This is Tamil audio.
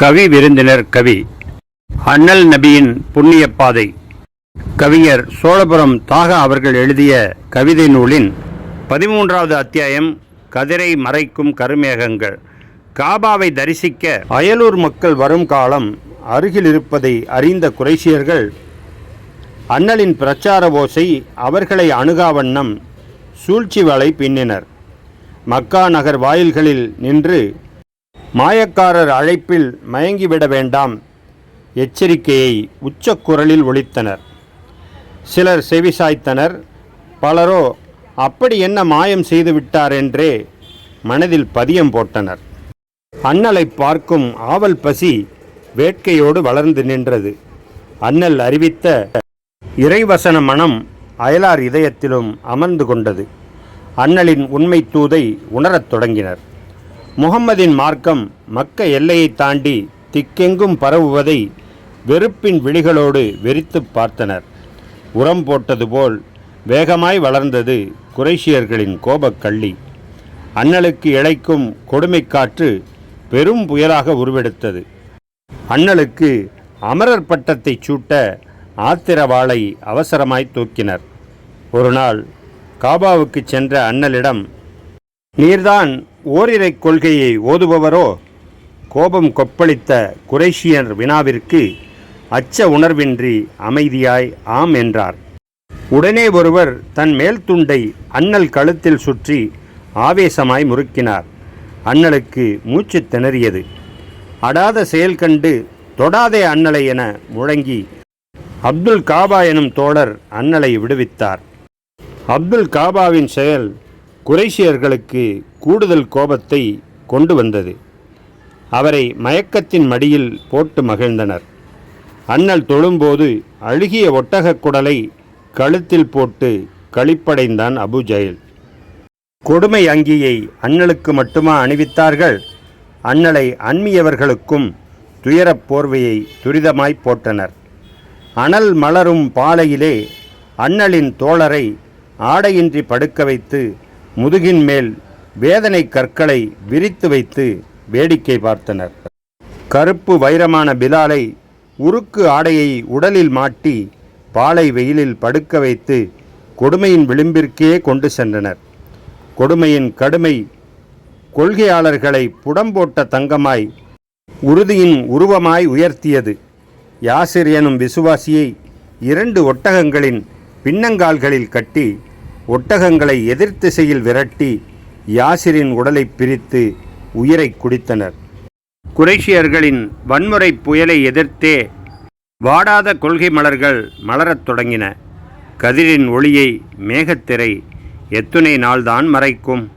கவி விருந்தினர் கவி. அண்ணல் நபியின் புண்ணிய பாதை. கவிஞர் சோழபுரம் தாகா அவர்கள் எழுதிய கவிதை நூலின் பதிமூன்றாவது அத்தியாயம் கதிரை மறைக்கும் கருமேகங்கள். காபாவை தரிசிக்க அயலூர் மக்கள் வரும் காலம் அருகில் இருப்பதை அறிந்த குறைசியர்கள் அண்ணலின் பிரச்சார ஓசை அவர்களை அணுகாவண்ணம் சூழ்ச்சி வலை பின்னினர். மக்கா நகர் வாயில்களில் நின்று மாயக்காரர் அழைப்பில் மயங்கிவிட வேண்டாம். எச்சரிக்கையை உச்சக்குரலில் ஒழித்தனர். சிலர் செவிசாய்த்தனர். பலரோ அப்படி என்ன மாயம் செய்து விட்டார் என்றே மனதில் பதியம் போட்டனர். அண்ணலை பார்க்கும் ஆவல் பசி வேட்கையோடு வளர்ந்து நின்றது. அண்ணல் அறிவித்த இறைவசன மனம் அயலார் இதயத்திலும் அமர்ந்து கொண்டது. அண்ணலின் உண்மை தூதை உணரத் தொடங்கினர். முகம்மதின் மார்க்கம் மக்க எல்லையை தாண்டி திக்கெங்கும் பரவுவதை வெறுப்பின் விழிகளோடு வெறித்துப் பார்த்தனர். உரம் போட்டது போல் வேகமாய் வளர்ந்தது குறைஷியர்களின் கோபக்கள்ளி அண்ணலுக்கு இழைக்கும் கொடுமை காற்று பெரும் புயலாக உருவெடுத்தது. அண்ணலுக்கு அமரர் பட்டத்தைச் சூட்ட ஆத்திரவாளை அவசரமாய் தூக்கினர். ஒருநாள் காபாவுக்கு சென்ற அண்ணலிடம் நீர்தான் ஓரிரை கொள்கையை ஓதுபவரோ கோபம் கொப்பளித்த குறைஷியர் வினாவிற்கு அச்ச உணர்வின்றி அமைதியாய் ஆம் என்றார். உடனே ஒருவர் தன் மேல் துண்டை அண்ணல் கழுத்தில் சுற்றி ஆவேசமாய் முறுக்கினார். அண்ணலுக்கு மூச்சு திணறியது. அடாத செயல் கண்டு தொடாதே அண்ணலை என முழங்கி அப்துல் காபா எனும் தோழர் அண்ணலை விடுவித்தார். அப்துல் காபாவின் செயல் குறைஷியர்களுக்கு கூடுதல் கோபத்தை கொண்டு வந்தது. அவரை மயக்கத்தின் மடியில் போட்டு மகிழ்ந்தனர். அண்ணல் தொழும்போது அழுகிய ஒட்டகக் குடலை கழுத்தில் போட்டு களிப்படைந்தான் அபு ஜெயல். கொடுமை அங்கியை அண்ணலுக்கு மட்டுமா அணிவித்தார்கள்? அண்ணலை அண்மியவர்களுக்கும் துயரப் போர்வையை துரிதமாய் போட்டனர் அனல் மலரும் பாலையிலே அண்ணலின் தோழரை ஆடையின்றி படுக்க வைத்து முதுகின் மேல் வேதனை கற்களை விரித்து வைத்து வேடிக்கை பார்த்தனர். கருப்பு வைரமான பிலாலை உருக்கு ஆடையை உடலில் மாட்டி பாலை வெயிலில் படுக்க வைத்து கொடுமையின் விளிம்பிற்கே கொண்டு சென்றனர். கொடுமையின் கடுமை கொள்கையாளர்களை புடம்போட்ட தங்கமாய் உறுதியின் உருவமாய் உயர்த்தியது. யாசிர் எனும் விசுவாசியை இரண்டு ஒட்டகங்களின் பின்னங்கால்களில் கட்டி ஒட்டகங்களை எதிர் திசையில் விரட்டி யாசிரின் உடலை பிரித்து உயிரை குடித்தனர். குறைஷியர்களின் வன்முறை புயலை எதிர்த்தே வாடாத கொள்கை மலர்கள் மலரத் தொடங்கின. கதிரின் ஒளியை மேகத்திரை எத்துணை நாள்தான் மறைக்கும்.